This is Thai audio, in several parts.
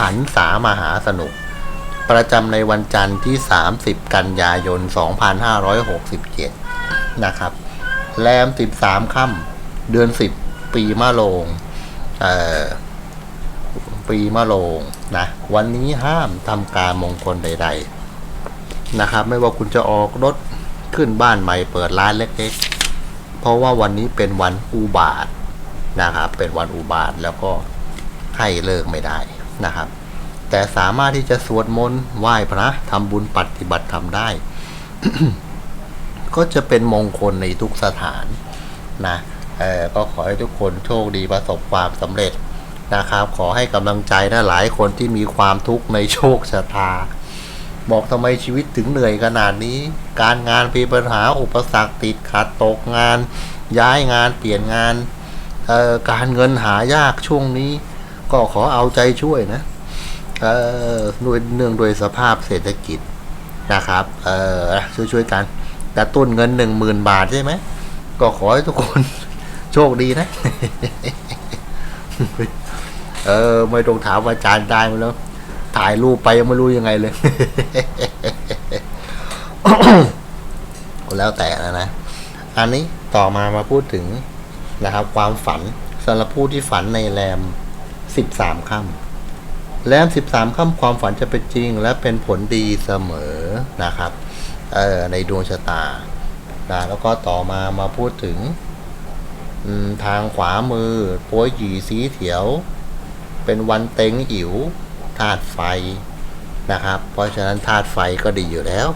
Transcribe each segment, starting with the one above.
หันสามหาสนุก ประจำในวันจันทร์ที่ 30 กันยายน 2567 นะครับ แรม 13 ค่ำเดือน 10 ปีมะโรงเอ่อปีมะโรงนะ วันนี้ห้ามทำการมงคลใด ๆ นะครับ ไม่ว่าคุณจะออกรถขึ้นบ้านใหม่เปิดร้านเล็กๆ เพราะว่าวันนี้เป็นวันอุบาทนะครับ เป็นวันอุบาทแล้วก็ให้เลิกไม่ได้ นะครับ แต่สามารถที่จะสวดมนต์ไหว้พระทำบุญปฏิบัติธรรมได้ ก็จะเป็นมงคลในทุกสถานนะเออก็ขอให้ทุกคนโชคดีประสบความสำเร็จนะครับ ขอให้กำลังใจนะหลายคนที่มีความทุกข์ในโชคชะตา บอกทำไมชีวิตถึงเหนื่อยขนาดนี้ การงานมีปัญหาอุปสรรคติดขัดตกงาน ย้ายงานเปลี่ยนงานเออการเงินหายากช่วงนี้ ก็ขอเอาใจช่วยนะเออด้วยเนื่องโดยสภาพเศรษฐกิจนะครับ เอ่อช่วยช่วยๆกันกระตุ้นเงินหนึ่งหมื่นบาทใช่ไหม ก็ขอให้ทุกคนโชคดีนะ เออ ไม่ต้องถามอาจารย์ได้มาแล้ว ถ่ายรูปไปยังไม่รู้ยังไงเลย แล้วแต่นะนะ อันนี้ต่อมามาพูดถึงนะครับ ความฝันสำหรับผู้ที่ฝันในแรม สิบสามค่ำแรมสิบสามค่ำความฝันจะเป็นจริง และเป็นผลดีเสมอนะครับเออในดวงชะตานะแล้วก็ต่อมามาพูดถึงทางขวามือโป้ยหยีสีเถียว เป็นวันเต็งอิ๋วธาตุไฟนะครับ เพราะฉะนั้นธาตุไฟก็ดีอยู่แล้ว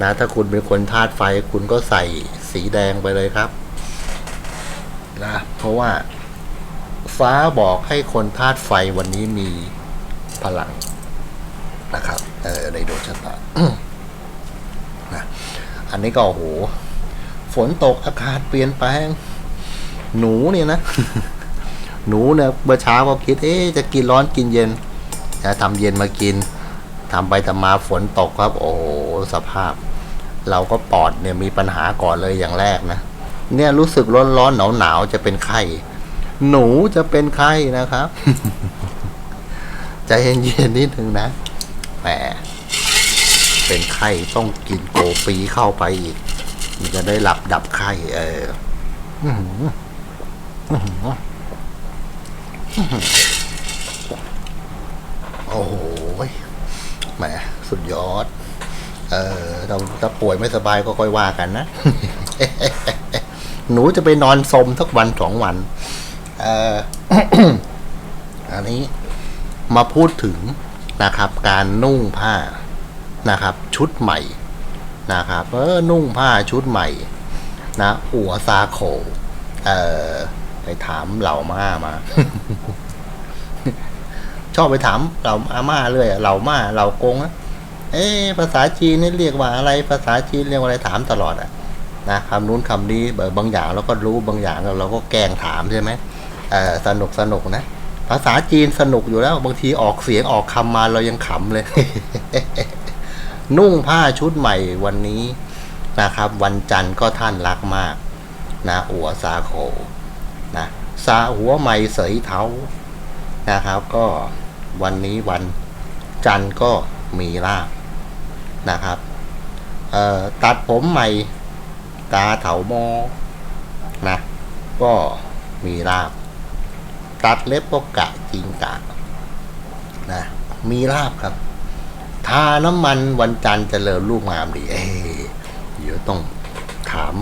นะถ้าคุณเป็นคนธาตุไฟคุณก็ใส่สีแดงไปเลยครับนะเพราะว่า ฟ้าบอกให้คนธาตุไฟวันนี้มีพลังนะครับเออในดวงชะตานะอันนี้ก็โอ้โห ฝนตกอากาศเปลี่ยนแปลง หนูเนี่ยนะ หนูเนี่ยเมื่อเช้าก็คิด เอ๊จะกินร้อนกินเย็น จะทำเย็นมากินทำไปทำมาฝนตกครับ โอ้โหสภาพ เราก็ปอดเนี่ยมีปัญหาก่อนเลยอย่างแรกนะ เนี่ยรู้สึกร้อนร้อนหนาวหนาวๆจะเป็นไข้ หนูจะเป็นไข้นะครับใจเย็นๆนิดนึงนะแหมเป็นไข้ต้องกินโกปีเข้าไปอีกมันจะได้หลับดับไข้เออโอ้โหแหมสุดยอด เออเราถ้าป่วยไม่สบายก็ค่อยว่ากันนะ หนูจะไปนอนสมสักวันสองวัน อันนี้มาพูดถึงนะครับ การนุ่งผ้านะครับ ชุดใหม่นะครับเออนุ่งผ้าชุดใหม่นะหัวซาโคเออไปถามเหล่าม่ามา ชอบไปถามเหล่าอาม่าเลยอะเหล่าม่าเหล่ากงอะเอ๊ภาษาจีนนี่เรียกว่าอะไร ภาษาจีนเรียกว่าอะไรถามตลอดอะนะคำนู้นคำนี้เบอร์บางอย่างเราก็รู้บางอย่างเราก็แกล้งถามใช่ไหม สนุกสนุกนะ ภาษาจีนสนุกอยู่แล้ว บางทีออกเสียงออกคำมาเรายังขำเลย นุ่งผ้าชุดใหม่วันนี้นะครับ วันจันทร์ก็ท่านรักมาก นะอัวซาโคนะซาหัวใหม่เสยเท้านะครับ ก็วันนี้วันจันทร์ก็มีลาบนะครับเอ่อตัดผมใหม่ ตาเถามนะ ก็มีลาบ ตัดเล็บก็กะจริงกะนะมีลาบครับ ทาน้ำมันวันจันทร์เจริญลูกงามดี เอ้เดี๋ยวต้องถาม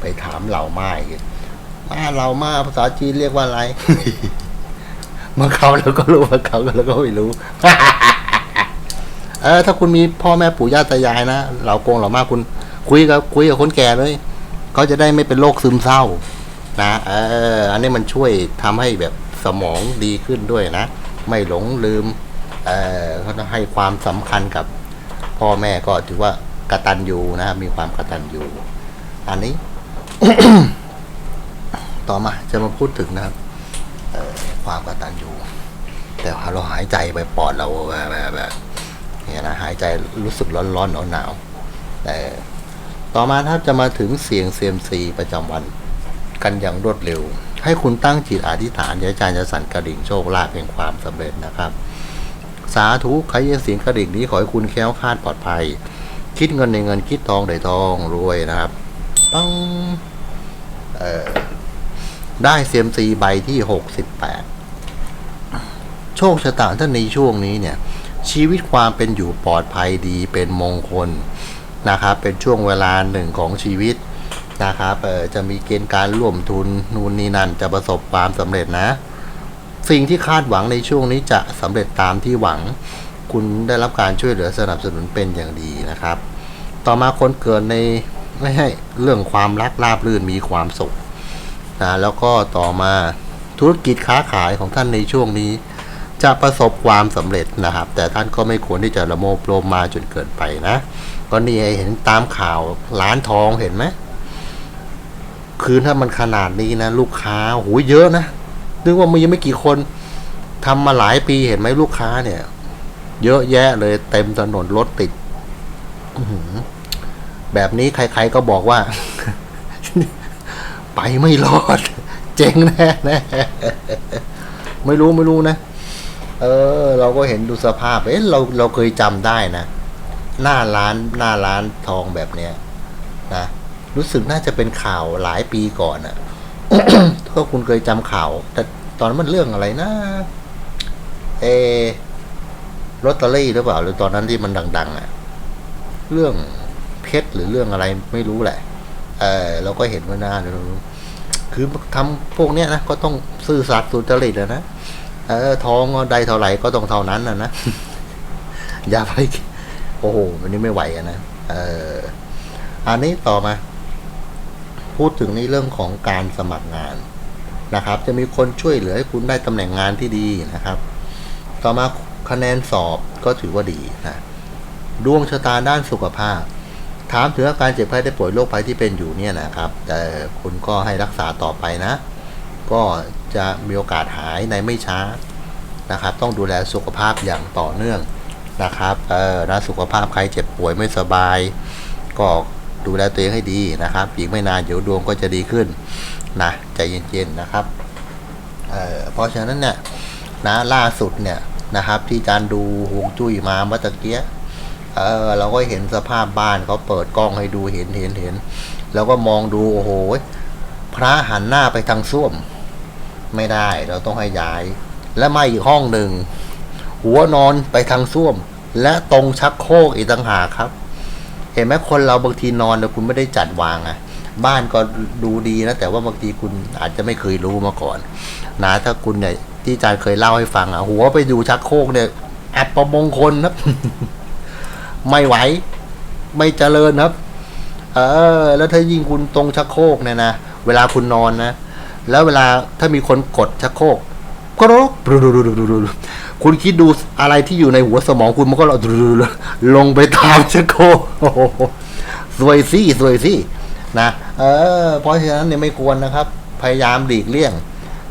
ไปถามเหล่าม้อีกมาเหล่ามาภาษาจีนเรียกว่าอะไรเมื่อเขาเราก็รู้ว่าเขาเราก็ไม่รู้ เออ ถ้าคุณมีพ่อแม่ปู่ย่าตายายนะเหล่ากงเหล่ามาคุณ คุยกับคุยกับคนแก่เลยเขาจะได้ไม่เป็นโรคซึมเศร้า นะเออ อันนี้มันช่วยทำให้แบบ สมองดีขึ้นด้วยนะ ไม่หลงลืมเออเขาต้องให้ความสำคัญกับพ่อแม่ก็ถือว่ากระตัญญูนะมีความกระตัญญูอันนี้ ต่อมาจะมาพูดถึงนะครับความกระตัญญูแต่เราหายใจไปปอดเราแบบแบบแบบเนี่ยนะหายใจรู้สึกร้อนร้อนหนาวหนาวแต่ต่อมาถ้าจะมาถึงเสียงเซียมซีประจำวันกันอย่างรวดเร็ว ให้คุณตั้งจิตอธิษฐานเดี๋ยวอาจารย์จะสั่นกระดิ่งโชคลาภเป็นความสำเร็จนะครับ สาธุใครยินเสียงกระดิ่งนี้ขอให้คุณแค้วคาดปลอดภัย คิดเงินในเงินคิดทองได้ทองรวยนะครับปังเออได้เซียมซีใบที่หกสิบแปดโชคชะตาท่านในช่วงนี้เนี่ย ชีวิตความเป็นอยู่ปลอดภัยดีเป็นมงคลนะครับ เป็นช่วงเวลาหนึ่งของชีวิต นะครับเออจะมีเกณฑ์การร่วมทุนนู่นนี่นั่นจะประสบความสำเร็จนะ สิ่งที่คาดหวังในช่วงนี้จะสำเร็จตามที่หวัง คุณได้รับการช่วยเหลือสนับสนุนเป็นอย่างดีนะครับ ต่อมาคนเกิดในไม่ให้เรื่องความรักราบรื่นมีความสุขนะแล้วก็ต่อมาธุรกิจค้าขายของท่านในช่วงนี้ จะประสบความสำเร็จนะครับ แต่ท่านก็ไม่ควรที่จะละโมบโลมมาจนเกินไปนะ ก็นี่เห็นตามข่าวร้านทองเห็นไหม คือถ้ามันขนาดนี้นะ ลูกค้าโหเยอะนะนึกว่ามียังไม่กี่คนทำมาหลายปีเห็นไหมลูกค้าเนี่ย เยอะแยะเลยเต็มถนนรถติดแบบนี้ใคร ๆก็บอกว่า ไปไม่รอด เจ๊งแน่แน่ไม่รู้ไม่รู้นะ เออ เราก็เห็นดูสภาพ เอ๊ะเราเราเคยจำได้นะ หน้าร้านหน้าร้านทองแบบเนี้ย นะ รู้สึกน่าจะเป็นข่าวหลายปีก่อนอะก็คุณเคยจำข่าว แต่ตอนนั้นมันเรื่องอะไรนะเอลอตเตอรี่หรือเปล่า หรือตอนนั้นที่มันดัง ๆอะเรื่องเพชรหรือเรื่องอะไรไม่รู้แหละ เออเราก็เห็นว่าหน้าเราคือทำพวกเนี้ยนะก็ต้องซื่อสัตย์สุจริตนะเออทองใดเท่าไหร่ก็ต้องเท่านั้นนะนะอย่าไปโอ้โหวันนี้ไม่ไหวอะนะเอออันนี้ต่อมา พูดถึงในเรื่องของการสมัครงานนะครับ จะมีคนช่วยเหลือให้คุณได้ตำแหน่งงานที่ดีนะครับ ต่อมาคะแนนสอบก็ถือว่าดีนะดวงชะตาด้านสุขภาพ ถามถึงอาการเจ็บไข้ได้ป่วยโรคภัยที่เป็นอยู่เนี่ยนะครับ แต่คุณก็ให้รักษาต่อไปนะ ก็จะมีโอกาสหายในไม่ช้านะครับ ต้องดูแลสุขภาพอย่างต่อเนื่องนะครับเออนะสุขภาพใครเจ็บป่วยไม่สบาย ก็ ดูแลตัวเองให้ดีนะครับอีกไม่นานเดี๋ยวดวงก็จะดีขึ้นนะใจเย็นๆนะครับเอเพราะฉะนั้นเนี่ยนะล่าสุดเนี่ยนะครับ ที่อาจารย์ดูฮวงจุ้ยมาเมื่อตะเกียเออเราก็เห็นสภาพบ้านเขาเปิดกล้องให้ดูเห็นเห็นเห็นแล้วก็มองดูโอ้โหพระหันหน้าไปทางส้วม ไม่ได้เราต้องให้ย้าย และมาอีกห้องหนึ่งหัวนอนไปทางส้วม และตรงชักโครกอีกต่างหากครับ เห็นไหมคนเราบางทีนอนแต่คุณไม่ได้จัดวางอะบ้านก็ดูดีนะแต่ว่าบางทีคุณอาจจะไม่เคยรู้มาก่อนนะถ้าคุณเนี่ยที่อาจารย์เคยเล่าให้ฟังอะหัวไปดูชักโครกเนี่ยอับประมงคลครับ ไม่ไหว ไม่เจริญครับ เออ แล้วถ้ายิ่งคุณตรงชักโครกเนี่ยนะเวลาคุณนอนนะแล้วเวลาถ้ามีคนกดชักโครกกรก คุณคิดดูอะไรที่อยู่ในหัวสมองคุณมันก็ลงไปตามชักโครกโสวยสิสวยสินะเออเพราะฉะนั้นเนี่ยไม่ควรนะครับ พยายามหลีกเลี่ยง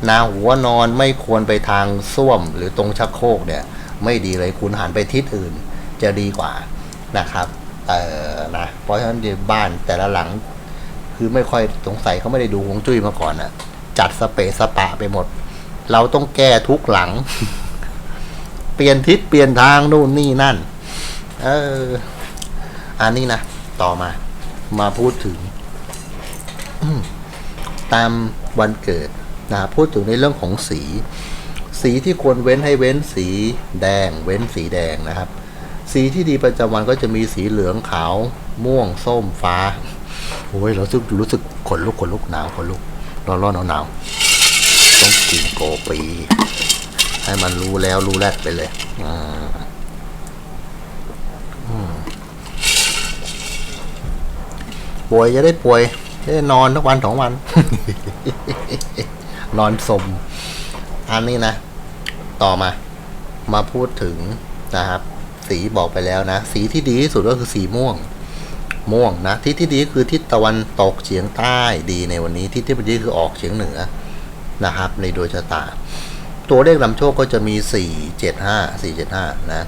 นะหัวนอนไม่ควรไปทางส้วมหรือตรงชักโครกเนี่ย ไม่ดีเลยคุณหันไปทิศอื่น จะดีกว่านะครับเออนะเพราะฉะนั้นบ้านแต่ละหลัง คือไม่ค่อยสงสัยเขาไม่ได้ดูฮวงจุ้ยมาก่อนอะจัดสเปะสปะไปหมด เราต้องแก้ทุกหลัง เปลี่ยนทิศเปลี่ยนทางนู่นนี่นั่น เออ อันนี้นะ ต่อมา มาพูดถึง ตามวันเกิดนะพูดถึงในเรื่องของสี สีที่ควรเว้นให้เว้นสีแดง เว้นสีแดงนะครับ สีที่ดีประจำวันก็จะมีสีเหลืองขาว ม่วงส้มฟ้าโอ้ยเราสึกรู้สึกขนลุกขนลุกหนาวขนลุกร้อนร้อนหนาวหนาวต้องกินโกปี ให้มันรู้แล้วรู้แรกไปเลยอ่าป่วยจะได้ป่วยจะได้นอนทุกวันสองวัน นอนสม อันนี้นะ ต่อมา มาพูดถึงนะครับ สีบอกไปแล้วนะ สีที่ดีที่สุดก็คือสีม่วง ม่วงนะทิศที่ดีคือทิศตะวันตกเฉียงใต้ดีในวันนี้ทิศที่ดีคือออกเฉียงเหนือนะครับ ในดวงชะตา ตัวเลขนำโชคก็จะมี 4 7 5 4 7 5 นะ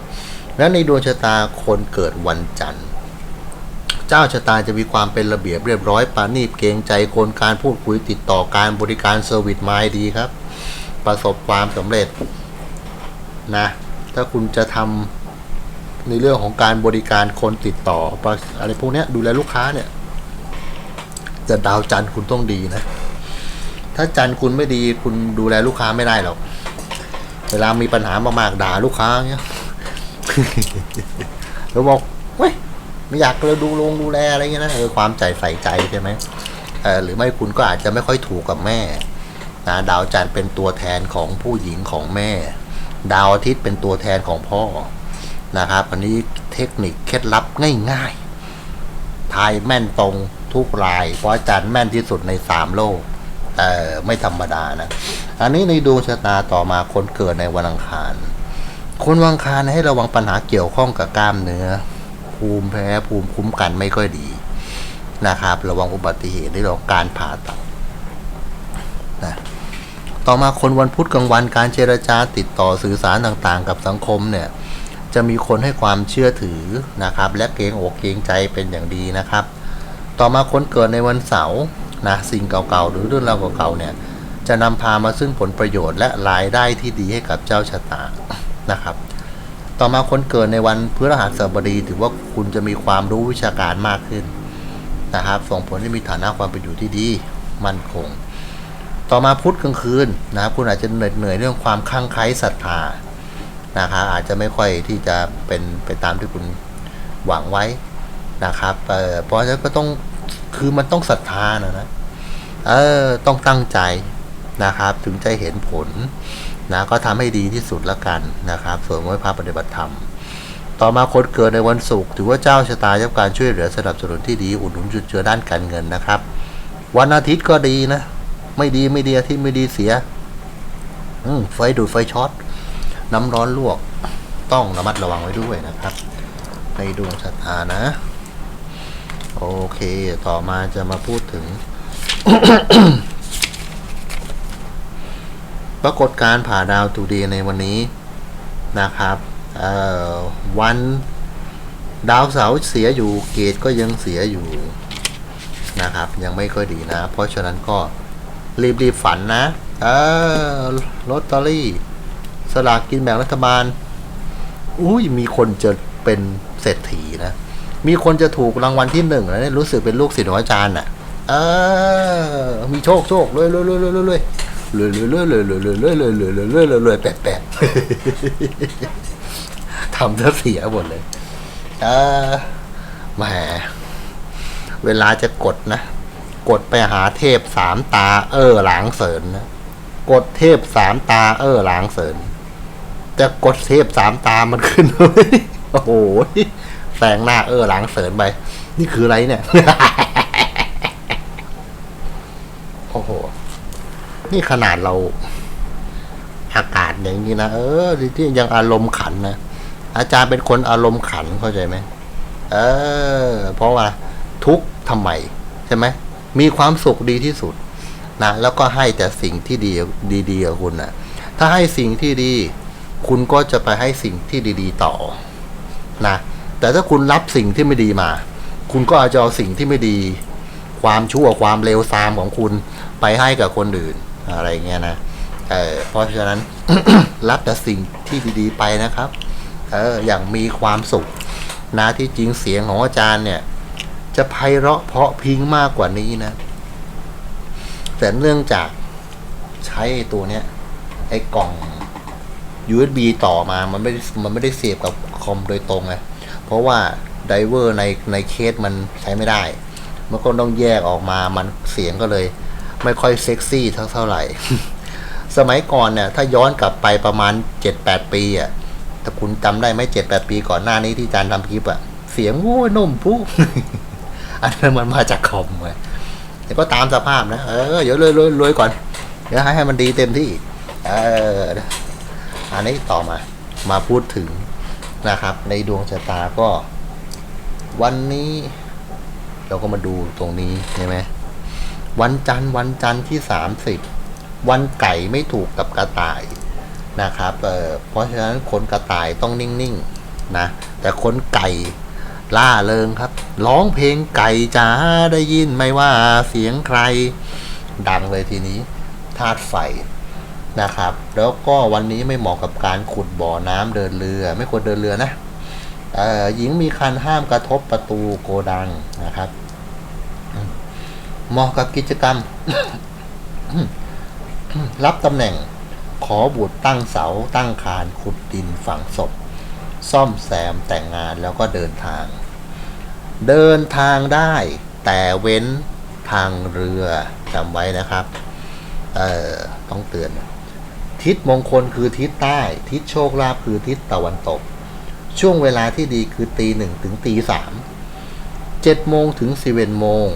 และในดวงชะตาคนเกิดวันจันทร์ เจ้าชะตาจะมีความเป็นระเบียบเรียบร้อยปาณีตเกรงใจคนการพูดคุยติดต่อการบริการเซอร์วิสมาดีครับ ประสบความสำเร็จนะ ถ้าคุณจะทำในเรื่องของการบริการคนติดต่ออะไรพวกนี้ดูแลลูกค้าเนี่ย จะดาวจันทร์คุณต้องดีนะถ้าจันทร์คุณไม่ดีคุณดูแลลูกค้าไม่ได้หรอก เวลามีปัญหามากๆด่าลูกค้าเงี้ยเราบอกเว้ยไม่อยากเลยดูลงดูแลอะไรเงี้ยนะเออความใจใส่ใจใช่ไหมเออหรือไม่คุณก็อาจจะไม่ค่อยถูกกับแม่นะดาวจันทร์เป็นตัวแทนของผู้หญิงของแม่ ดาวอาทิตย์เป็นตัวแทนของพ่อนะครับ อันนี้เทคนิคเคล็ดลับง่ายๆทายแม่นตรงทุกราย เพราะอาจารย์แม่นที่สุดในสามโลกเออไม่ธรรมดานะ อันนี้ในดวงชะตาต่อมาคนเกิดในวันอังคาร คนวันอังคารให้ระวังปัญหาเกี่ยวข้องกับกล้ามเนื้อ ภูมิแพ้ภูมิคุ้มกันไม่ค่อยดีนะครับ ระวังอุบัติเหตุในเรื่องของการผ่าตัดนะต่อมาคนวันพุธกลางวันการเจรจาติดต่อสื่อสารต่างๆ กับสังคมเนี่ยจะมีคนให้ความเชื่อถือนะครับ และเกรงอกเกรงใจเป็นอย่างดีนะครับ ต่อมาคนเกิดในวันเสาร์นะสิ่งเก่าๆหรือเรื่องราวเก่าๆเนี่ย จะนำพามาซึ่งผลประโยชน์และรายได้ที่ดีให้กับเจ้าชะตานะครับ ต่อมาคนเกิดในวันพฤหัสบดีถือว่าคุณจะมีความรู้วิชาการมากขึ้นนะครับส่งผลให้มีฐานะความเป็นอยู่ที่ดีมั่นคง ต่อมาพุธกลางคืนนะครับคุณอาจจะเหนื่อยเหนื่อยเรื่องความคลั่งไคล้ศรัทธานะครับอาจจะไม่ค่อยที่จะเป็นไปตามที่คุณหวังไว้นะครับเอ่เพราะฉะนั้นก็ต้องคือมันต้องศรัทธานะนะเออต้องตั้งใจ นะครับ ถึงจะเห็นผลนะก็ทำให้ดีที่สุดละกันนะครับส่วนไว้พระปฏิบัติธรรม ต่อมาคนเกิดในวันศุกร์ถือว่าเจ้าชะตาจะการช่วยเหลือสนับสนุนที่ดีอุดหนุนจุดเจือด้านการเงินนะครับ วันอาทิตย์ก็ดีนะ ไม่ดีไม่ดีอาทิตย์ไม่ดีเสียอืไฟดูดไฟช็อตน้ำร้อนลวกต้องระมัดระวังไว้ด้วยนะครับ ในดวงชะตานะ โอเค ต่อมาจะมาพูดถึง ปรากฏการผ่าดาวตูดีในวันนี้นะครับวันดาวเสาร์เสียอยู่เกตก็ยังเสียอยู่นะครับ ยังไม่ค่อยดีนะ เพราะฉะนั้นก็รีบรีบฝันนะ เออลอตเตอรี่ สลากกินแบ่งรัฐบาล อุ้ยมีคนจะเป็นเศรษฐีนะ มีคนจะถูกรางวัลที่หนึ่งแล้วเนี่ยรู้สึกเป็นลูกศิษย์ของอาจารย์อะ เออ มีโชคโชครวยรวยรวยรวย รวยรวยรวยรวยรวยรวยรวยรวยรวยรวยรวยรวยรวยแปดแปดทำซะเสียหมดเลยเออแหมเวลาจะกดนะ กดไปหาเทพสามตา เออหลางเสริญนะกดเทพสามตา เออหลางเสริญจะกดเทพสามตามันขึ้นเลยโอ้โหแสงหน้าเออหลังเสริญไป นี่คืออะไรเนี่ย โอ้โห นี่ขนาดเราอากาศอย่างนี้นะเออที่ยังอารมณ์ขันนะอาจารย์เป็นคนอารมณ์ขันเข้าใจไหมเออ เพราะว่าทุกข์ทำไมใช่ไหมมีความสุขดีที่สุดนะแล้วก็ให้แต่สิ่งที่ดีดีๆกับคุณนะถ้าให้สิ่งที่ดี คุณก็จะไปให้สิ่งที่ดีๆต่อนะแต่ถ้าคุณรับสิ่งที่ไม่ดีมา คุณก็อาจจะเอาสิ่งที่ไม่ดี ความชั่วความเลวทรามของคุณไปให้กับคนอื่น อะไรเงี้ยนะเออเพราะฉะนั้นรับแต่สิ่งที่ดีๆไปนะครับเอออย่างมีความสุขนะที่จริงเสียงของอาจารย์เนี่ย จะไพเราะเพาะพิงมากกว่านี้นะ แต่เนื่องจากใช้ตัวเนี้ยไอ้กล่อง USB ต่อมามันไม่มันไม่ได้เสียบกับคอมโดยตรงไงเพราะว่าไดเวอร์ในในเคสมันใช้ไม่ได้ มันก็ต้องแยกออกมามันเสียงก็เลย ไม่ค่อยเซ็กซี่เท่าเท่าไหร่ สมัยก่อนเนี่ยถ้าย้อนกลับไปประมาณ 7-8 ปีอะแต่คุณจำได้ไหม7-8 ปีก่อนหน้านี้ที่จารย์ทำคลิปอะ เสียงโอ้นุ่มปุ๊อันนั้นมันมาจากคอมไงแต่ก็ตามสภาพนะ เออ เดี๋ยวรวยรวยรวยก่อน เดี๋ยวให้ให้มันดีเต็มที่ เออ อันนี้ต่อมา มาพูดถึงนะครับ ในดวงชะตาก็ วันนี้ เราก็มาดูตรงนี้ใช่ไหม วันจันทร์วันจันทร์ที่สามสิบวันไก่ไม่ถูกกับกระต่ายนะครับเออเพราะฉะนั้นคนกระต่ายต้องนิ่งๆนะแต่คนไก่ล่าเริงครับ ร้องเพลงไก่จ้าได้ยินไหม่ว่าเสียงใครดังเลยทีนี้ธาตุไฟนะครับ แล้วก็วันนี้ไม่เหมาะกับการขุดบ่อน้ำเดินเรือ ไม่ควรเดินเรือนะเออหญิงมีคันห้ามกระทบประตูโกดังนะครับ เหมาะกับกิจกรรม รับตำแหน่งขอบุตรตั้งเสาตั้งคานขุดดินฝังศพ ซ่อมแซมแต่งงานแล้วก็เดินทาง เดินทางได้ แต่เว้นทางเรือจำไว้นะครับ เอ่อ ต้องเตือน ทิศมงคลคือทิศใต้ ทิศโชคลาภคือทิศตะวันตก ช่วงเวลาที่ดีคือตีหนึ่งถึงตีสามเจ็ดโมงถึงสิบเอ็ดโมง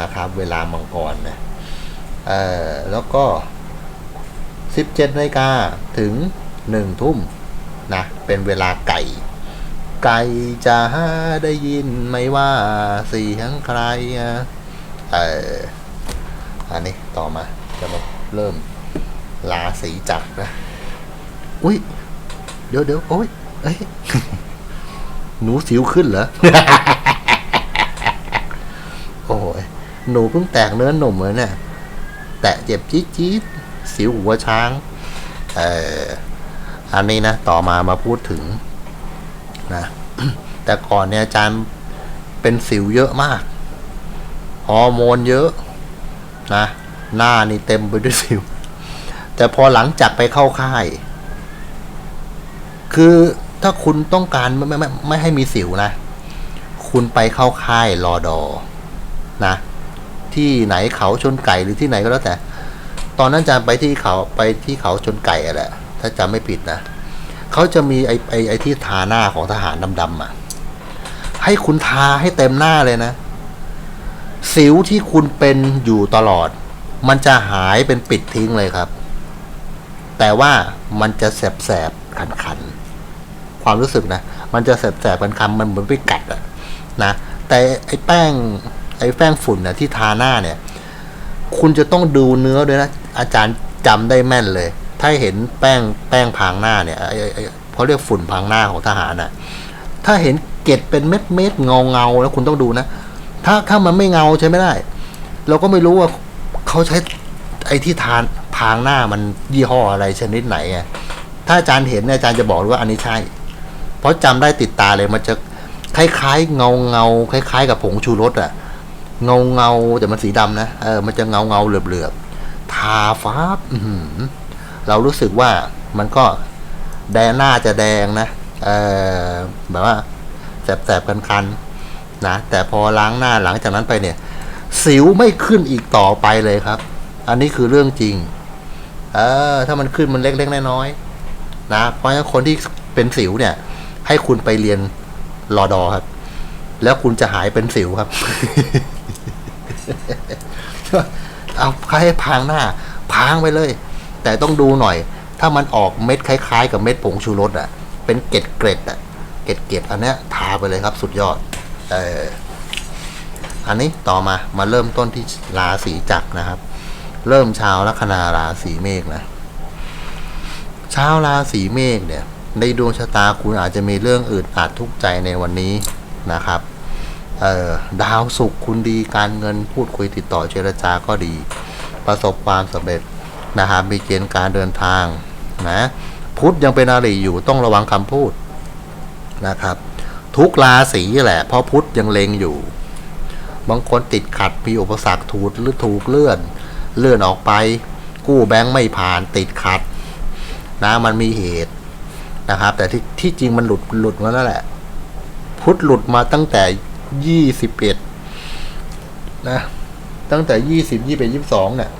นะครับ เวลามังกรนะเอ่อแล้วก็สิบเจ็ดนาฬิกาถึงหนึ่งทุ่มนะเป็นเวลาไก่ ไก่จะได้ยินไม่ว่าเสียงใครอะเอ่ออันนี้ต่อมาจะมาเริ่มลาสีจักรนะ อุ้ยเดี๋ยวเดี๋ยวโอ้ยเอ้ยหนูสิวขึ้นเหรอ หนูเพิ่งแตกเนื้อหนุ่มเลยเนี่ยแตะเจ็บจี๊ดจี๊ดสิวหัวช้าง เอออันนี้นะ ต่อมามาพูดถึงนะแต่ก่อนเนี่ยอาจารย์เป็นสิวเยอะมาก ฮอร์โมนเยอะนะหน้านี่เต็มไปด้วยสิว แต่พอหลังจากไปเข้าค่าย คือถ้าคุณต้องการไม่ไม่ไม่ไม่ให้มีสิวนะ คุณไปเข้าค่ายรอดอนะ ที่ไหนเขาชนไก่หรือที่ไหนก็แล้วแต่ ตอนนั้นอาจารย์ไปที่เขาไปที่เขาชนไก่อะแหละ ถ้าจำไม่ผิดนะเขาจะมีไอ้ไอ้ไอ้ที่ทาหน้าของทหารดำๆอะ ให้คุณทาให้เต็มหน้าเลยนะ สิวที่คุณเป็นอยู่ตลอด มันจะหายเป็นปิดทิ้งเลยครับ แต่ว่ามันจะแสบๆคันๆความรู้สึกนะ มันจะแสบๆคันๆมันเหมือนไปกัดอะนะ แต่ไอ้แป้ง ไอ้แป้งฝุ่นนะที่ทาหน้าเนี่ย คุณจะต้องดูเนื้อด้วยนะ อาจารย์จำได้แม่นเลย ถ้าเห็นแป้งแป้งพางหน้าเนี่ยไอ้ไอ้ไอ้เขาเรียกฝุ่นพางหน้าของทหารน่ะ ถ้าเห็นเกล็ดเป็นเม็ดเม็ดเงาเงาแล้วคุณต้องดูนะ ถ้าถ้ามันไม่เงาใช้ไม่ได้ เราก็ไม่รู้ว่าเขาใช้ไอ้ที่ทานพางหน้ามันยี่ห้ออะไรชนิดไหนไงถ้าอาจารย์เห็นเนี่ยอาจารย์จะบอกเลยว่าอันนี้ใช่ เพราะจำได้ติดตาเลยมันจะคล้ายๆ เงาเงาคล้าย ๆ กับผงชูรสอะ เงาเงาแต่มันสีดำนะเออมันจะเงาเงาเหลือบๆทาฟ้าอื้อหือเรารู้สึกว่ามันก็แดงหน้าจะแดงนะเออแบบว่าแสบๆคันๆนะ แต่พอล้างหน้าหลังจากนั้นไปเนี่ย สิวไม่ขึ้นอีกต่อไปเลยครับ อันนี้คือเรื่องจริง เออ ถ้ามันขึ้นมันเล็กๆน้อยๆนะ เพราะฉะนั้นคนที่เป็นสิวเนี่ย ให้คุณไปเรียนรอดอครับ แล้วคุณจะหายเป็นสิวครับ เอาใครให้พางหน้า พางไปเลย แต่ต้องดูหน่อย ถ้ามันออกเม็ดคล้าย ๆ กับเม็ดผงชูรสอะ เป็นเกล็ดเกล็ดอะ เกล็ดเกล็ดอันเนี้ยทาไปเลยครับ สุดยอด เอออันนี้ต่อมามาเริ่มต้นที่ราศีจักรนะครับ เริ่มชาวลัคนาราศีเมษนะชาวราศีเมษเนี่ย ในดวงชะตาคุณอาจจะมีเรื่องอื่นอาจทุกข์ใจในวันนี้นะครับ ดาวสุขคุณดีการเงินพูดคุยติดต่อเจรจาก็ดี ประสบความสำเร็จนะครับมีเกณฑ์การเดินทางนะพุธยังเป็นอาริอยู่ต้องระวังคำพูดนะครับ ทุกราศีแหละ เพราะพุธยังเลงอยู่ บางคนติดขัดมีอุปสรรคถูกหรือถูกเลื่อน เลื่อนออกไป กู้แบงค์ไม่ผ่านติดขัดนะมันมีเหตุนะครับ แต่ที่ที่จริงมันหลุดหลุดมาแล้วแหละ พุธหลุดมาตั้งแต่ ยี่สิบเอ็ดนะ ตั้งแต่ยี่สิบยี่สิบเอ็ดยี่สิบสองเนี่ย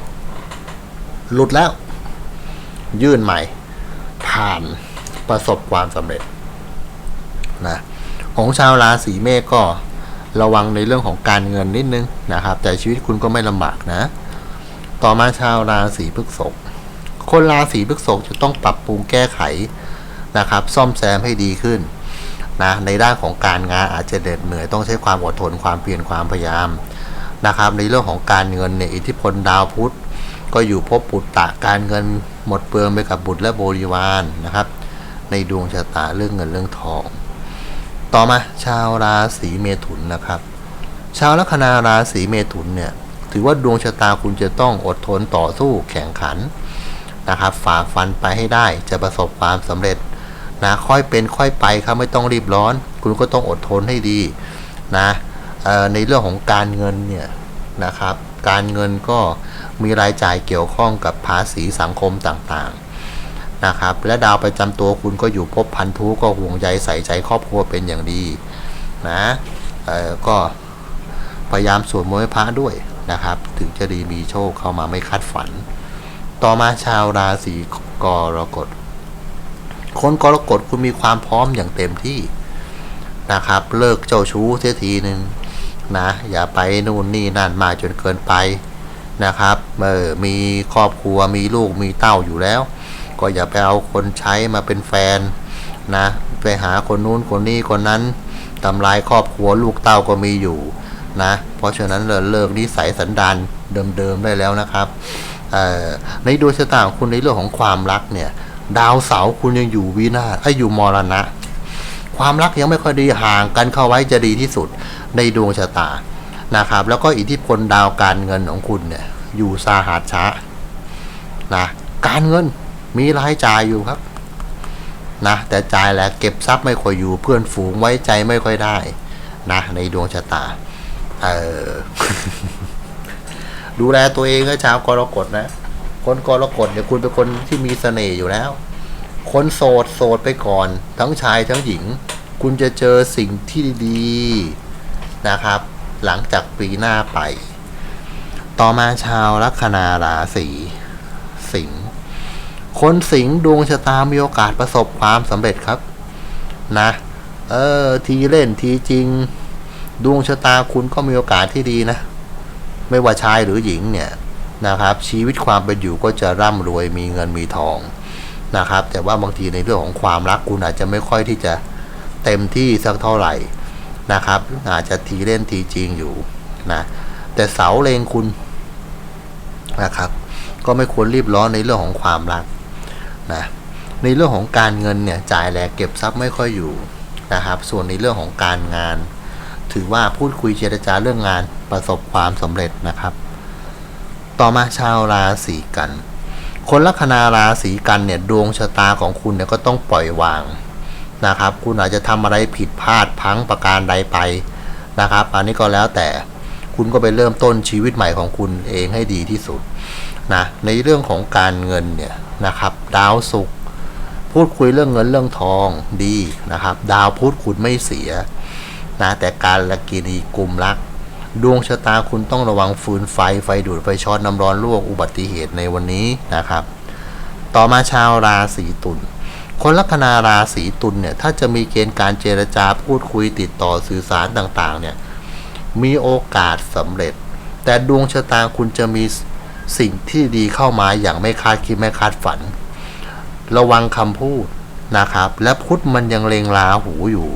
หลุดแล้ว ยื่นใหม่ ผ่านประสบความสำเร็จนะของชาวราศีเมษก็ระวังในเรื่องของการเงินนิดนึงนะครับ แต่ชีวิตคุณก็ไม่ลำบากนะ ต่อมาชาวราศีพฤษภคนราศีพฤษภจะต้องปรับปรุงแก้ไขนะครับ ซ่อมแซมให้ดีขึ้น นะในด้านของการงานอาจจะเด็ดเหนื่อยต้องใช้ความอดทนความเพียรความพยายามนะครับ ในเรื่องของการเงินเนี่ยอิทธิพลดาวพุธก็อยู่พบปุตตะการเงินหมดเปลืองไปกับบุตรและบริวารนะครับ ในดวงชะตาเรื่องเงินเรื่องทอง ต่อมาชาวราศีเมถุนนะครับ ชาวลัคนาราศีเมถุนเนี่ยถือว่าดวงชะตาคุณจะต้องอดทนต่อสู้แข่งขันนะครับฝ่าฟันไปให้ได้จะประสบความสำเร็จ นะค่อยเป็นค่อยไปครับไม่ต้องรีบร้อน คุณก็ต้องอดทนให้ดีนะในเรื่องของการเงินเนี่ยนะครับ การเงินก็มีรายจ่ายเกี่ยวข้องกับภาษีสังคมต่างๆนะครับ และดาวประจำตัวคุณก็อยู่พบพันธุก็ห่วงใยใส่ใจครอบครัวเป็นอย่างดีนะก็พยายามสวดมนต์พระด้วยนะครับ ถึงจะดีมีโชคเข้ามาไม่คาดฝัน ต่อมาชาวราศีกรกฎ คนกรกฎคุณมีความพร้อมอย่างเต็มที่นะครับ เลิกเจ้าชู้เสียทีหนึ่งนะ อย่าไปนู่นนี่นั่นมาจนเกินไปนะครับเออมีครอบครัวมีลูกมีเต้าอยู่แล้ว ก็อย่าไปเอาคนใช้มาเป็นแฟนนะไปหาคนนู้นคนนี้คนนั้นทำลายครอบครัวลูกเต้าก็มีอยู่นะ เพราะฉะนั้นเลิกเลิกนิสัยสันดานเดิมๆได้แล้วนะครับในดวงชะตาของคุณในเรื่องของความรักเนี่ย ดาวเสาคุณยังอยู่วินาศไอ้อยู่มรณะ ความรักยังไม่ค่อยดีห่างกันเข้าไว้จะดีที่สุดในดวงชะตานะครับ แล้วก็อิทธิพลดาวการเงินของคุณเนี่ย อยู่สาหัสช้านะการเงินมีรายจ่ายอยู่ครับนะแต่จ่ายแล้วเก็บทรัพย์ไม่ค่อยอยู่เพื่อนฝูงไว้ใจไม่ค่อยได้นะในดวงชะตาเออดูแลตัวเองนะชาวกรกฎนะ คนกรกฎเนี่ยคุณเป็นคนที่มีเสน่ห์อยู่แล้ว คนโสดโสดไปก่อน ทั้งชายทั้งหญิง คุณจะเจอสิ่งที่ดีนะครับ หลังจากปีหน้าไป ต่อมาชาวลัคนาราศีสิงห์คนสิงห์ดวงชะตามีโอกาสประสบความสำเร็จครับ นะ เออ ทีเล่นทีจริง ดวงชะตาคุณก็มีโอกาสที่ดีนะ ไม่ว่าชายหรือหญิงเนี่ย นะครับ ชีวิตความเป็นอยู่ก็จะร่ำรวยมีเงินมีทองนะครับ แต่ว่าบางทีในเรื่องของความรักคุณอาจจะไม่ค่อยที่จะเต็มที่สักเท่าไหร่นะครับ อาจจะทีเล่นทีจริงอยู่นะแต่เสาเลงคุณนะครับ ก็ไม่ควรรีบร้อนในเรื่องของความรักนะในเรื่องของการเงินเนี่ยจ่ายแหลกเก็บทรัพย์ไม่ค่อยอยู่นะครับ ส่วนในเรื่องของการงาน ถือว่าพูดคุยเจรจาเรื่องงานประสบความสำเร็จนะครับ ต่อมาชาวราศีกัน คนลัคนาราศีกันเนี่ยดวงชะตาของคุณเนี่ยก็ต้องปล่อยวางนะครับ คุณอาจจะทำอะไรผิดพลาดพังประการใดไปนะครับ อันนี้ก็แล้วแต่คุณก็ไปเริ่มต้นชีวิตใหม่ของคุณเองให้ดีที่สุดนะในเรื่องของการเงินเนี่ยนะครับ ดาวศุกร์พูดคุยเรื่องเงินเรื่องทองดีนะครับ ดาวพุธคุณไม่เสียนะแต่การละกินีกลุ่มรัก ดวงชะตาคุณต้องระวังฟืนไฟไฟดูดไฟช็อตน้ำร้อนลวกอุบัติเหตุในวันนี้นะครับ ต่อมาชาวราศีตุลคนลัคนาราศีตุลเนี่ยถ้าจะมีเกณฑ์การเจรจาพูดคุยติดต่อสื่อสารต่างๆเนี่ยมีโอกาสสำเร็จ แต่ดวงชะตาคุณจะมีสิ่งที่ดีเข้ามาอย่างไม่คาดคิดไม่คาดฝัน ระวังคำพูดนะครับ และพุทธมันยังเลงลาหูอยู่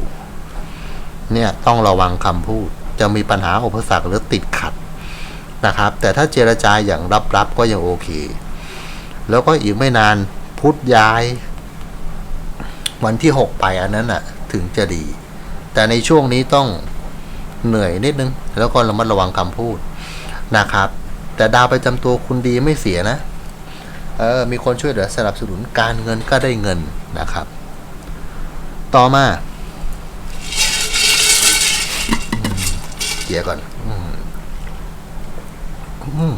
เนี่ยต้องระวังคำพูด จะมีปัญหาอุปสรรคหรือติดขัดนะครับ แต่ถ้าเจรจาอย่างรับๆก็ยังโอเค แล้วก็อีกไม่นานพุธย้าย วันที่หกไปอันนั้นน่ะ ถึงจะดี แต่ในช่วงนี้ต้องเหนื่อยนิดนึง แล้วก็ระมัดระวังคำพูดนะครับ แต่ดาวประจำตัวคุณดีไม่เสียนะเออมีคนช่วยเหลือสนับสนุนการเงินก็ได้เงินนะครับ ต่อมา เกียร์ก่อน อืมอืม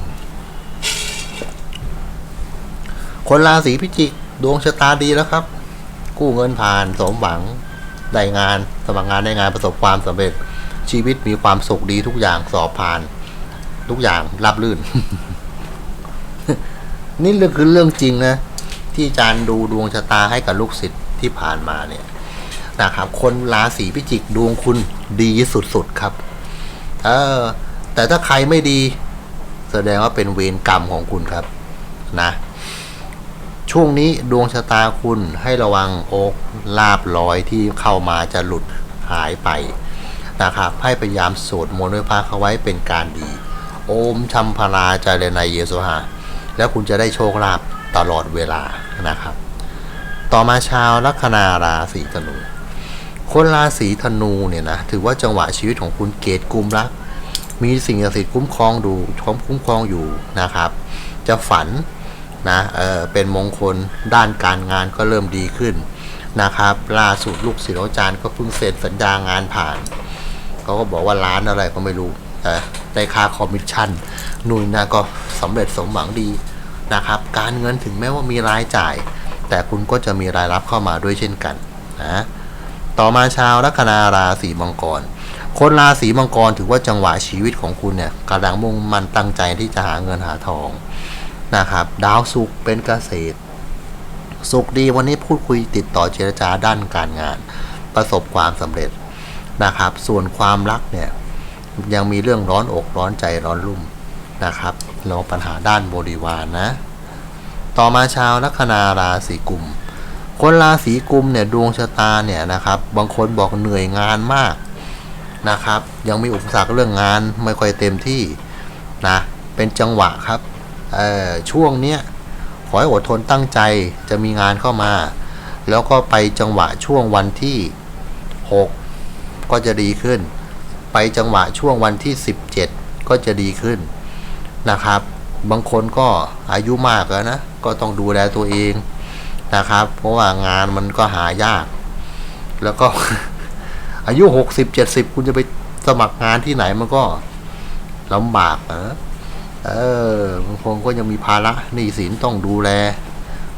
คนราศีพิจิก ดวงชะตาดีแล้วครับกุกู้เงินผ่านสมหวัง ได้งานสมัครงานได้งานประสบความสำเร็จ ชีวิตมีความสุขดีทุกอย่างสอบผ่าน ทุกอย่างรับลื่น นี่เรื่องคือเรื่องจริงนะ ที่อาจารย์ดูดวงชะตาให้กับลูกศิษย์ที่ผ่านมาเนี่ยนะครับ คนราศีพิจิกดวงคุณดีสุดๆครับ เออ แต่ถ้าใครไม่ดี แสดงว่าเป็นเวรกรรมของคุณครับ นะ ช่วงนี้ดวงชะตาคุณให้ระวังโอกลาบลอยที่เข้ามาจะหลุดหายไปนะครับ ให้พยายามสวดมนต์ไหว้พระเขาไว้เป็นการดี โอมชัมพราจารนายเยสุหาแล้วคุณจะได้โชคลาภตลอดเวลานะครับ ต่อมาชาวลัคนาราศีธนู คนราศีธนูเนี่ยนะถือว่าจังหวะชีวิตของคุณเกตกลุ่มรักมีสิ่งศักดิ์สิทธิ์คุ้มครองดูคุ้มครองอยู่นะครับ จะฝันนะเออเป็นมงคลด้านการงานก็เริ่มดีขึ้นนะครับล่าสุดลูกศิษย์อาจารย์ก็เพิ่งเซ็นสัญญางานผ่านเขาก็บอกว่าร้านอะไรก็ไม่รู้แต่ได้ค่าคอมมิชชั่นนุ่นนะก็สำเร็จสมหวังดีนะครับ การเงินถึงแม้ว่ามีรายจ่าย แต่คุณก็จะมีรายรับเข้ามาด้วยเช่นกันนะ ต่อมาชาวลัคนาราศีมังกร คนราศีมังกรถือว่าจังหวะชีวิตของคุณเนี่ยกำลังมุ่งมั่นตั้งใจที่จะหาเงินหาทองนะครับ ดาวศุกเป็นเกษตร สุขดีวันนี้พูดคุยติดต่อเจรจาด้านการงาน ประสบความสำเร็จนะครับ ส่วนความรักเนี่ยยังมีเรื่องร้อนอกร้อนใจร้อนรุ่มนะครับรองปัญหาด้านบริวารนนะ ต่อมาชาวลัคนาราศีกุม คนราศีกุมเนี่ยดวงชะตาเนี่ยนะครับ บางคนบอกเหนื่อยงานมากนะครับ ยังมีอุปสรรคเรื่องงานไม่ค่อยเต็มที่นะเป็นจังหวะครับช่วงเนี้ยขอให้อดทนตั้งใจจะมีงานเข้ามา แล้วก็ไปจังหวะช่วงวันที่ 6 ก็จะดีขึ้น ไปจังหวะช่วงวันที่ 17 ก็จะดีขึ้นนะครับ บางคนก็อายุมากแล้วนะ ก็ต้องดูแลตัวเอง นะครับ เพราะว่างานมันก็หายาก แล้วก็ อายุหกสิบเจ็ดสิบคุณจะไปสมัครงานที่ไหนมันก็ลำบากนะเออบางคนก็ยังมีภาระหนี้สินต้องดูแล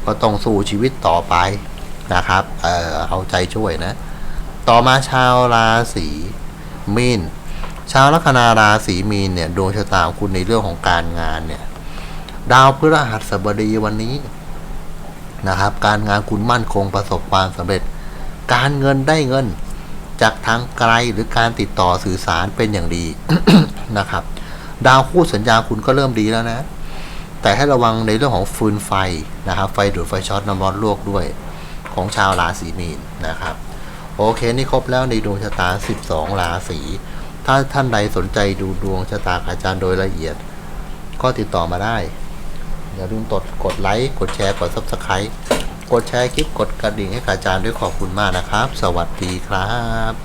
ก็ต้องสู้ชีวิตต่อไปนะครับ เออเอาใจช่วยนะ ต่อมาชาวราศีมีนชาวลัคนาราศีมีนเนี่ยดวงชะตาของคุณในเรื่องของการงานเนี่ย ดาวพฤหัสบดีวันนี้ นะครับ การงานคุณมั่นคงประสบความสำเร็จ การเงินได้เงินจากทางไกลหรือการติดต่อสื่อสารเป็นอย่างดีนะครับ ดาวคู่สัญญาคุณก็เริ่มดีแล้วนะ แต่ให้ระวังในเรื่องของฟืนไฟนะครับ ไฟดูดไฟช็อตน้ำร้อนลวกด้วยของชาวราศีมีนนะครับ โอเคนี่ครบแล้วในดวงชะตา 12 ราศีถ้าท่านใดสนใจดูดวงชะตาอาจารย์โดยละเอียด ก็ติดต่อมาได้ อย่าลืมกดกดไลค์กดแชร์กด Subscribe กดแชร์คลิปกดกระดิ่งให้กับอาจารย์ด้วยขอบคุณมากนะครับ สวัสดีครับ